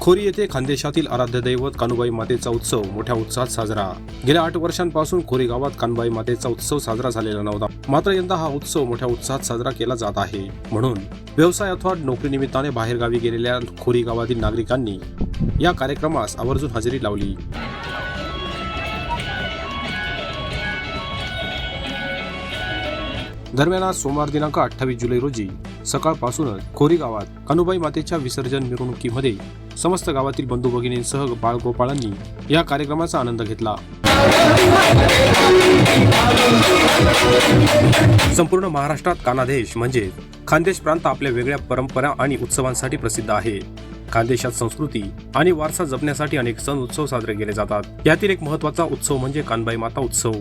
खोरी येथे खानदेशातील आराध्य दैवत कानुबाई मातेचा उत्सव मोठ्या उत्साहात साजरा. गेल्या आठ वर्षांपासून खोरी गावात कानुबाई मातेचा उत्सव साजरा झालेला नव्हता. मात्र यंदा हा उत्सव मोठ्या उत्साहात साजरा केला जात आहे. म्हणून व्यवसाय अथवा नोकरीनिमित्ताने बाहेरगावी गेलेल्या खोरी गावातील नागरिकांनी या कार्यक्रमास आवर्जून हजेरी लावली. दरम्यान आज सोमवार दिनांक अठ्ठावीस जुलै रोजी सकाळपासूनच खोरी गावात अनुबाई मातेच्या विसर्जन मिरवणुकीमध्ये समस्त गावातील बंधू भगिनींसह बाळगोपाळांनी या कार्यक्रमाचा आनंद घेतला. संपूर्ण महाराष्ट्रात कानादेश म्हणजे खानदेश प्रांत आपल्या वेगळ्या परंपरा आणि उत्सवांसाठी प्रसिद्ध आहे. खानदेशात संस्कृती आणि वारसा जपण्यासाठी अनेक सण उत्सव साजरे केले जातात. यातील एक महत्त्वाचा उत्सव म्हणजे कानबाई माता उत्सव.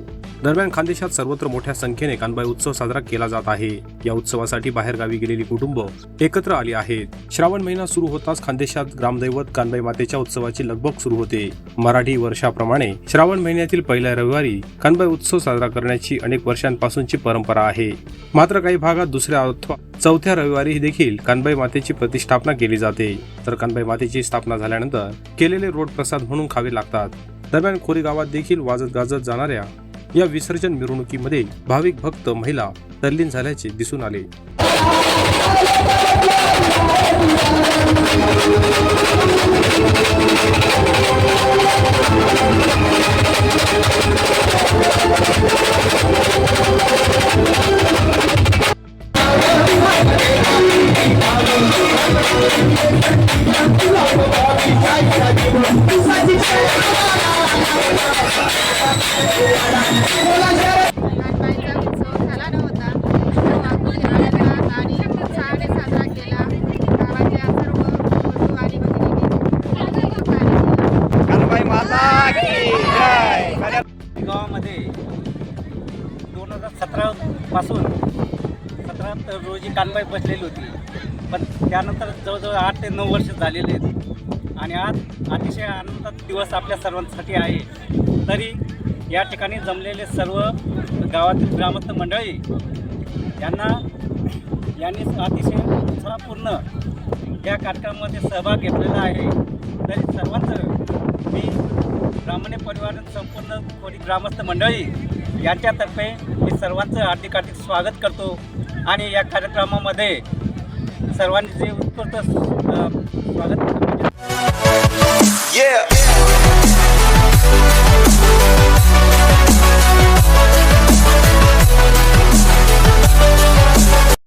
दरम्यान खानदेशात सर्वत्र मोठ्या संख्येने कानबाई उत्सव साजरा केला जात आहे. या उत्सवासाठी बाहेरगावी गेलेली कुटुंब एकत्र आली आहेत. श्रावण महिना सुरू होताच खानदेशात ग्रामदैवत कानबाई मातेच्या उत्सवाची लगबग सुरू होते. मराठी वर्षाप्रमाणे श्रावण महिन्यातील पहिल्या रविवारी कानबाई उत्सव साजरा करण्याची अनेक वर्षांपासूनची परंपरा आहे. मात्र काही भागात दुसऱ्या अथवा चौथ्या रविवारी देखील कानबाई मातेची प्रतिष्ठापना केली जाते. तर कानबाई मातेची स्थापना झाल्यानंतर केलेले रोड प्रसाद म्हणून खावे लागतात. दरम्यान खोरी गावात देखील वाजत गाजत जाणाऱ्या या विसर्जन मिरवणुकीमध्ये भाविक भक्त महिला तल्लीन झाल्याचे दिसून आले. गावामध्ये दोन हजार सतरा पासून सतरा रोजी कानबाई बसलेली होती. पण त्यानंतर जवळजवळ आठ ते नऊ वर्ष झालेले आहेत. आणि आज अतिशय आनंदाचा दिवस आपल्या सर्वांसाठी आहे. तरी या ठिकाणी जमलेले सर्व गावातील ग्रामस्थ मंडळी यांना यांनी अतिशय उत्साहपूर्ण या कार्यक्रमामध्ये सहभाग घेतलेला आहे. तरी सर्वांचं मी ब्राह्मणे परिवार संपूर्ण कोणी ग्रामस्थ मंडळी यांच्यातर्फे मी सर्वांचं हार्दिक हार्दिक स्वागत करतो. आणि या कार्यक्रमामध्ये सर्वांनी जे स्वागत अ, yeah.